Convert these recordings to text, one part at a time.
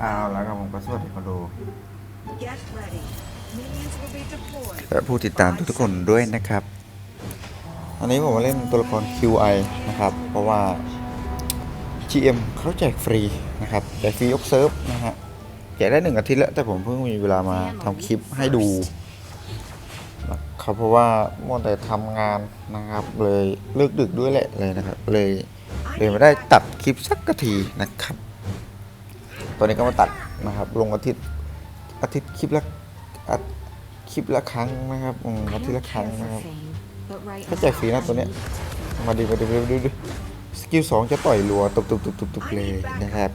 เอาแล้วครับผมก็สวัสดีคนดู Get ready. Minions will be deployed. และผู้ติดตามทุกๆคนด้วยนะครับ อันนี้ผมมาเล่นตัวละคร QI นะครับ เพราะว่า GM เขาแจกฟรีนะครับ แจกฟรียกเซิร์ฟนะฮะ แจกได้หนึ่งอาทิตย์แล้ว แต่ผมเพิ่งมีเวลามาทำคลิปให้ดูนะครับเพราะว่ามัวแต่ทำงานนะครับ เลยเลิกดึกด้วยแหละเลยนะครับ เลยเลยไม่ได้ตัดคลิปสักกะทีนะครับ ตอนนี้ก็มาตัดนะครับ ลงอาทิตย์อาทิตย์คลิปละอาคลิปละครั้งนะครับอืมอาทิตย์ละครั้งนะครับก็แจกฟรีนะตัวเนี้ยมาดิมาดิมาดิมาดิมาดิสกิลสองจะต่อยรัวตุบตุบตุบตุบตุบเลยนะครับ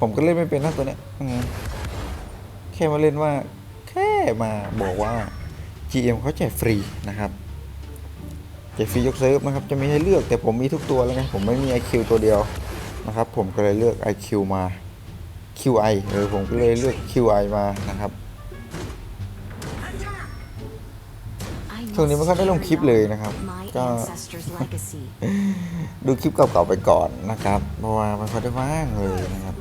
ผมก็เล่นไม่เป็นนะตัวเนี้ยแค่มาเล่นว่า แค่มาบอกว่า GM เขาแจกฟรีนะครับ กฟรียกเซิร์ฟนะครับจะมีให้เลือกแต่ผมมีทุกตัวแล้วไงผมไม่มี IQ ตัวเดียวนะครับผมก็เลยเลือก IQ มา QI เออผมก็เลยเลือก QI มานะครับช่วงนี้ไม่ค่อยได้ลงคลิปเลยนะครับ ก็ดูคลิปเก่าๆไปก่อนนะครับเพราะว่าไม่ค่อยได้ว่างเลยนะครับ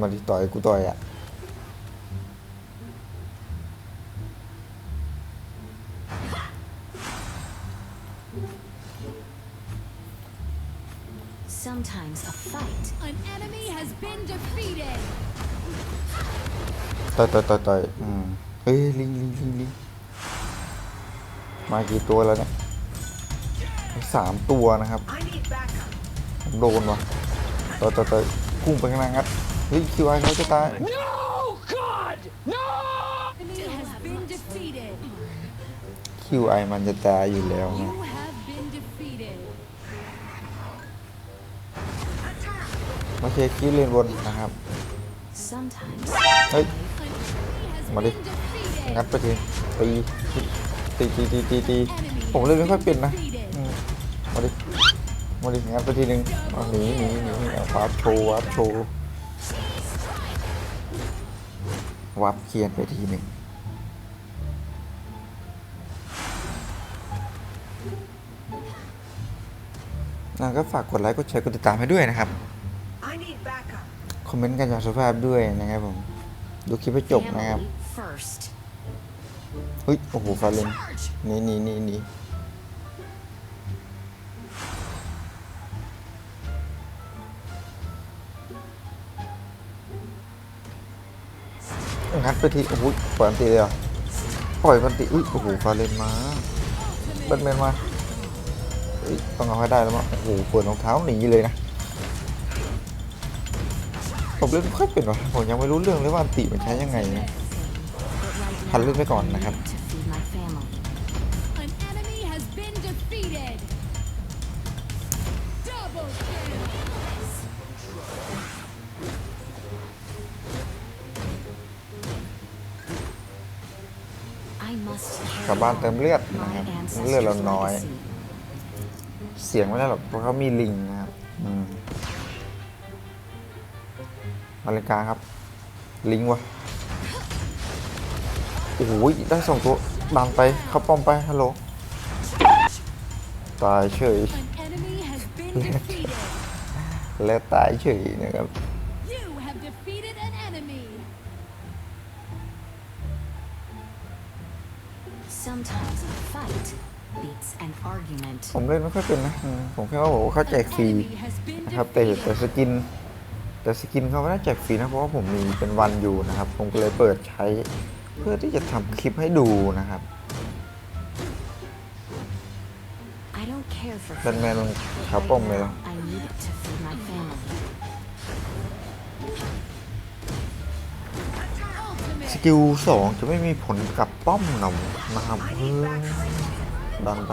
มาที่ต่อยกูต่อยอะ Sometimes a fight An enemy has been defeated. ต่อยต่อยต่อยต่อยอืมเฮ้ยลิงลิงลิงลิงมากี่ตัวแล้วเนี่ยสามตัวนะครับ I need backup. โดนวะต่อยต่อยต่อยพุ่งไปข้างหน้างัดเฮ้ยคิวไอเขาจะตาย Enemy has been defeated. คิวไอมันจะตายอยู่แล้วนะ มาเคลียร์คิวเลนบนนะครับ sometimes เฮ้ย An enemy has Mà đi. been defeated. งัดไปทีตีตีตีตีตีตีผมเล่นไม่ค่อยเป็นนะอืมมาดิ มาดิ งัดไปทีหนึ่งเอาหนีหนีหนีเอาวาร์ปโชว์วาร์ปโชว์วาร์ปเคลียร์ไปทีหนึ่งนะก็ฝากกดไลค์ กดแชร์ กดติดตามให้ด้วยนะครับ I need backup. คอมเมนต์กันอย่างสุภาพด้วยนะครับผม ดูคลิปให้จบนะครับ family first เฮ้ย โอ้โหฟาเลนหนี่นี่นี่นี่งัดไปทีโอ้โหปล่อยมันตีเลยเหรอปล่อยมันตีอุ้ย โอ้โหฟาเลนมาเบิร์ดแมนมาเฮ้ยต้องเอาให้ได้แล้วมั้งโอ้โหเปิดรองเท้าหนีเลยนะ ผมเล่นไม่ค่อยเป็นวะผมยังไม่รู้เรื่องเลยว่าอันติมันใช้ยังไงนะ but right พันเล่นไปก่อนนะครับ to feed my family An enemy has been defeated. Double kill. กลับบ้านเติมเลือดนะครับ เลือดเราน้อย เสียงไม่ได้หรอกเพราะเขามีลิงนะ มาเลนกลางครับ ลิงวะโอ้โหได้สองตัวดันไปเข้าป้อมไปฮัลโหลตายเฉย An enemy has been defeated. และตายเฉยนะครับ You have defeated an enemy. sometimes a fight beats an argument ผมเล่นไม่ค่อยเป็นนะอืมผมแค่ว่าบอกว่าเขาแจก An ฟรี enemy has been นะครับแต่แต่ defeated. สกิน แต่สกินเขาไม่ได้แจกฟรีนะเพราะว่าผมมีเป็นวันอยู่นะครับ ผมก็เลยเปิดใช้เพื่อที่จะทำคลิปให้ดูนะครับ I don't care for แบทแมน food. มัน but ขา right ป้อมเลยเหรอ now, I need it to feed my family ส Ultimate. กิลสองจะไม่มีผลกับป้อมเรานะครับเฮ้ยดันไป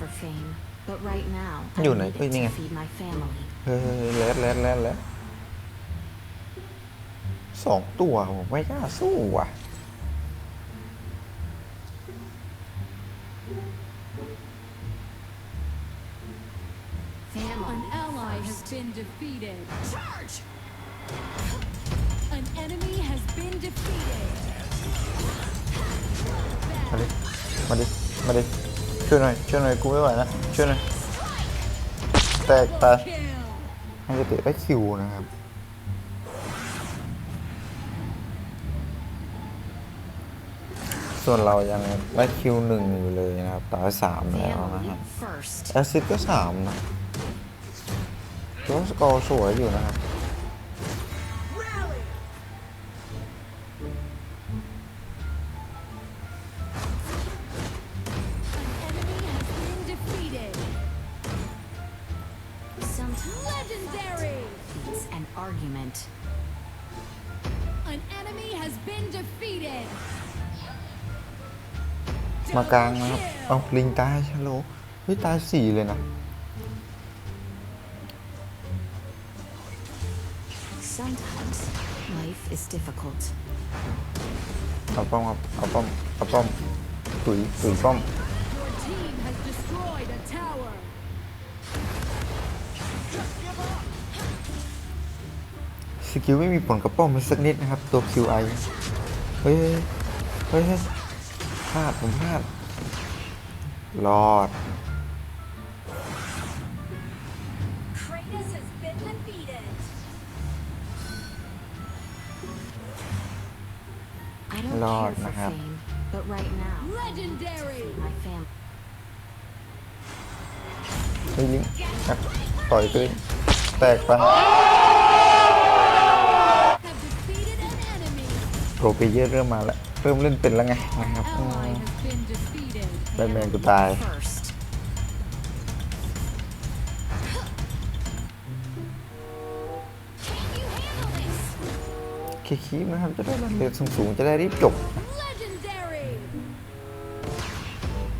for fame, but right now I อยู่ไหน need เฮ้ย it นี่ไง to feed my family. เฮ้ยแลดแลดแลดแลดสองตัวผมไม่กล้าสู้ว่ะ An Family. ally has been defeated. Charge! An enemy has been defeated. มาดิ มาดิ มาดิ ช่วยหน่อยช่วยหน่อยกูไม่ไหวนะช่วยหน่อยแตกไป Kill. ให้จะเตะได้คิวนะครับส่วนเรายังได้คิวหนึ่งอยู่เลยนะครับตายสามแล้วนะค Family รับ first. แอสซิสก็สามนะถือว่าสกอร์สวยอยู่นะครับ Legendary. beats an argument. An enemy has been defeated. มากลางนะครับเอาลิงตายฮัลโหลเฮ้ยตายสี่เลยนะ Sometimes life is difficult. เอาป้อมครับเอาป้อมเอาป้อมตุ๋ยตุ๋ยป้อม สกิลไม่มีผลกับป้อมมันสักนิดนะครับ ตัว QI เฮ้ยเฮ้ยพลาดผมพลาดรอดรอดนะครับไม่ยลิงต่อยตัวเงแตกไป โปรเพเยอร์เริ่มมาแล้ว เริ่มเล่นเป็นแล้วไงนะครับอื Ally ม has been defeated. แบทแมนกูตาย First. เคคีบนะครับ จะได้รันเร็วสูงๆ จะได้รีบจบ Legendary.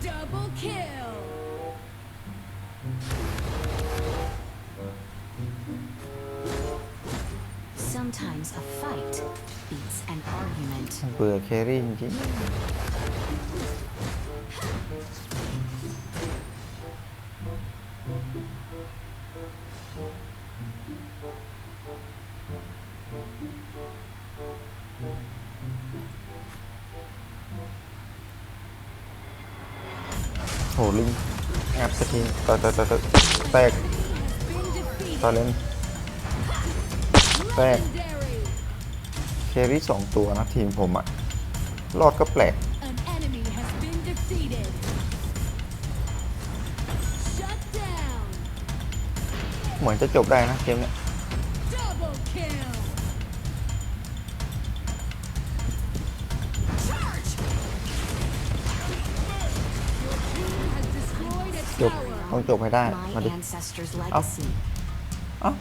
Double เบื่อแครี่จริงโหลิงแอบสกินต่อต่อต่อแตกต่อเล่นแตก แครี่สองตัวนะทีมผมอะรอดก็แปลก An enemy has been defeated. Shut down. เหมือนจะจบได้นะเกมเนี้ย Double kill. Charge. Your team has destroyed a จบ tower. ต้องจบให้ได้มา My ดิ ancestors' Oh. legacy. เอ้า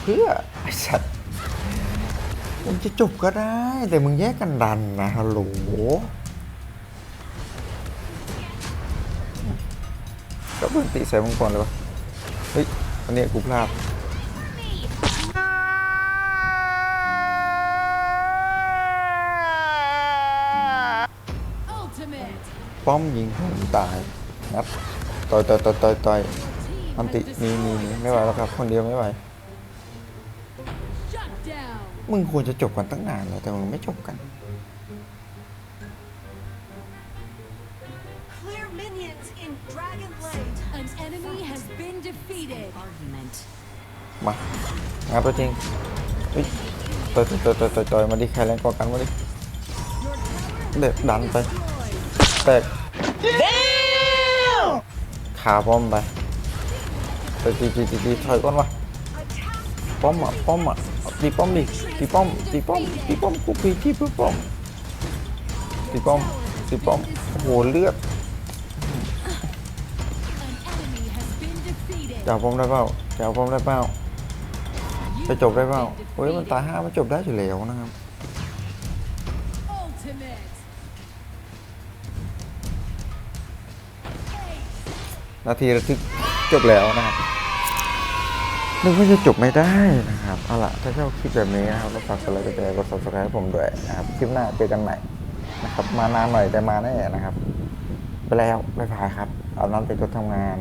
เพื่อไอ้สัตว์ มึงจะจบก็ได้ แต่มึงแยกกันดันนะฮัลโหลก็เพิ่งตีใส่มึงก่อนเลยวะเฮ้ยอันนี้กูพลาดป้อมยิงผมตายนัดต่อยต่อยต่อยต่อยต่อยอันติมีมีมีไม่ไหวแล้วครับ คนเดียวไม่ไหว มึงควรจะจบกันตั้งนานแล้วแต่มึงไม่จบกัน Clear minions in Dragon Lane. An enemy has been defeated. Argument. มางับตัวจริงเฮ้ยต่อยต่อยต่อยต่อยต่อยต่อยมาดิใครแรงกว่ากันมาดิ Your tower เด็ดดันไป destroyed. แตกขาป้อมไปไปตีตีตีตีถอยก่อนวะ Attack ป้อมอะป้อมอะ ตีป้อมดิตีป้อมตีป้อมตีป้อมกูพีที่ปุ๊บป้อมตีป้อมตีป้อมโอ้โหเลือดจับป้อมได้เปล่าจับป้อมได้เปล่าจะจบได้เปล่าเฮ้ยมันตายห้ามันจบได้อยู่แล้วนะครับนาทีระทึกจบแล้วนะครับนึกว่าจะจบไม่ได้นะ ครับเอาล่ะถ้าชอบคลิปแบบนี้นะครับก็ฝากกดไลค์กดแชร์กด subscribe ให้ผมด้วยนะครับคลิปหน้าเจอกันใหม่นะครับมานานหน่อยแต่มาแน่นะครับ ไปแล้วบ๊ายบายครับ เอาน้ำไปรถทำงาน